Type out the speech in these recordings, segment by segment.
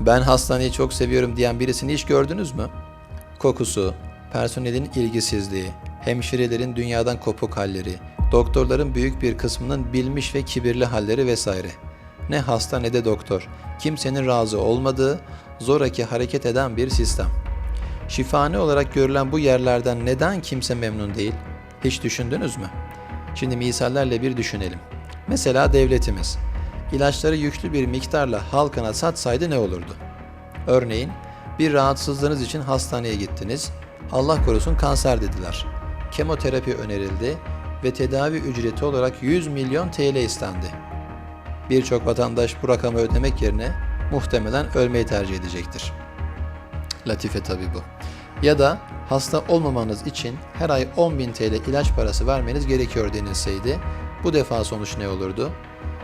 Ben hastaneyi çok seviyorum diyen birisini hiç gördünüz mü? Kokusu, personelin ilgisizliği, hemşirelerin dünyadan kopuk halleri, doktorların büyük bir kısmının bilmiş ve kibirli halleri vesaire. Ne hasta ne de doktor, kimsenin razı olmadığı, zoraki hareket eden bir sistem. Şifane olarak görülen bu yerlerden neden kimse memnun değil? Hiç düşündünüz mü? Şimdi misallerle bir düşünelim. Mesela devletimiz. İlaçları yüklü bir miktarla halkına satsaydı ne olurdu? Örneğin bir rahatsızlığınız için hastaneye gittiniz. Allah korusun kanser dediler. Kemoterapi önerildi ve tedavi ücreti olarak 100 milyon TL istendi. Birçok vatandaş bu rakamı ödemek yerine muhtemelen ölmeyi tercih edecektir. Latife tabii bu. Ya da hasta olmamanız için her ay 10.000 TL ilaç parası vermeniz gerekiyor denilseydi bu defa sonuç ne olurdu?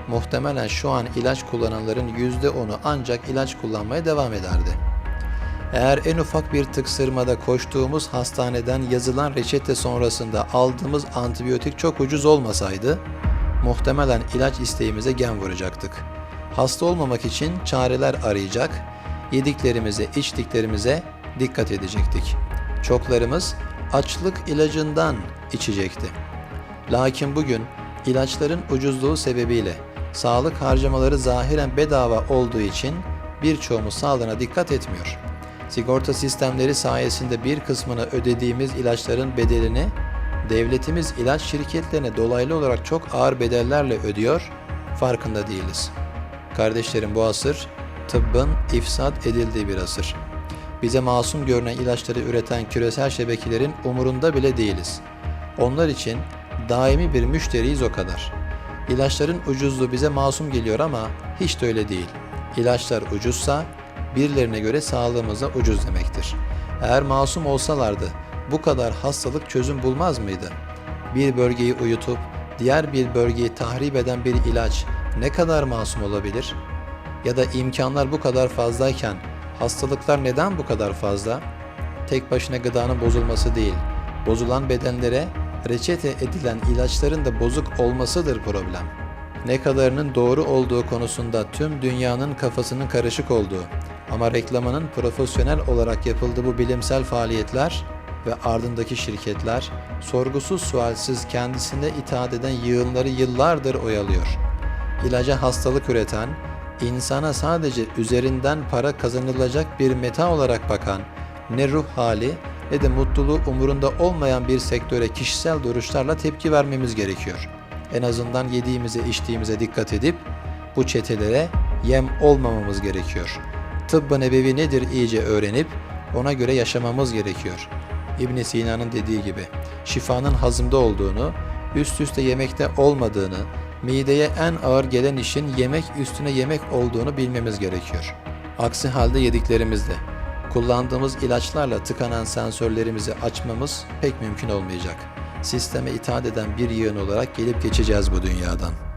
Muhtemelen şu an ilaç kullananların %10'u ancak ilaç kullanmaya devam ederdi. Eğer en ufak bir tıksırmada koştuğumuz hastaneden yazılan reçete sonrasında aldığımız antibiyotik çok ucuz olmasaydı, muhtemelen ilaç isteğimize gen vuracaktık. Hasta olmamak için çareler arayacak, yediklerimize, içtiklerimize dikkat edecektik. Çoklarımız açlık ilacından içecekti. Lakin bugün ilaçların ucuzluğu sebebiyle sağlık harcamaları zahiren bedava olduğu için birçoğumuz sağlığına dikkat etmiyor. Sigorta sistemleri sayesinde bir kısmını ödediğimiz ilaçların bedelini devletimiz ilaç şirketlerine dolaylı olarak çok ağır bedellerle ödüyor, farkında değiliz. Kardeşlerim bu asır tıbbın ifsad edildiği bir asır. Bize masum görünen ilaçları üreten küresel şebekelerin umurunda bile değiliz. Onlar için daimi bir müşteriyiz o kadar. İlaçların ucuzluğu bize masum geliyor ama hiç de öyle değil. İlaçlar ucuzsa birilerine göre sağlığımıza ucuz demektir. Eğer masum olsalardı bu kadar hastalık çözüm bulmaz mıydı? Bir bölgeyi uyutup diğer bir bölgeyi tahrip eden bir ilaç ne kadar masum olabilir? Ya da imkanlar bu kadar fazlayken hastalıklar neden bu kadar fazla? Tek başına gıdanın bozulması değil, bozulan bedenlere reçete edilen ilaçların da bozuk olmasıdır problem. Ne kadarının doğru olduğu konusunda tüm dünyanın kafasının karışık olduğu ama reklamının profesyonel olarak yapıldığı bu bilimsel faaliyetler ve ardındaki şirketler sorgusuz sualsiz kendisine itaat eden yığınları yıllardır oyalıyor. İlaca hastalık üreten, insana sadece üzerinden para kazanılacak bir meta olarak bakan, ne ruh hali ne de mutluluğu umurunda olmayan bir sektöre kişisel duruşlarla tepki vermemiz gerekiyor. En azından yediğimize içtiğimize dikkat edip bu çetelere yem olmamamız gerekiyor. Tıbbı nebevi nedir iyice öğrenip ona göre yaşamamız gerekiyor. İbn Sina'nın dediği gibi şifanın hazımda olduğunu, üst üste yemekte olmadığını, mideye en ağır gelen işin yemek üstüne yemek olduğunu bilmemiz gerekiyor. Aksi halde yediklerimizde kullandığımız ilaçlarla tıkanan sensörlerimizi açmamız pek mümkün olmayacak. Sisteme itaat eden bir yığın olarak gelip geçeceğiz bu dünyadan.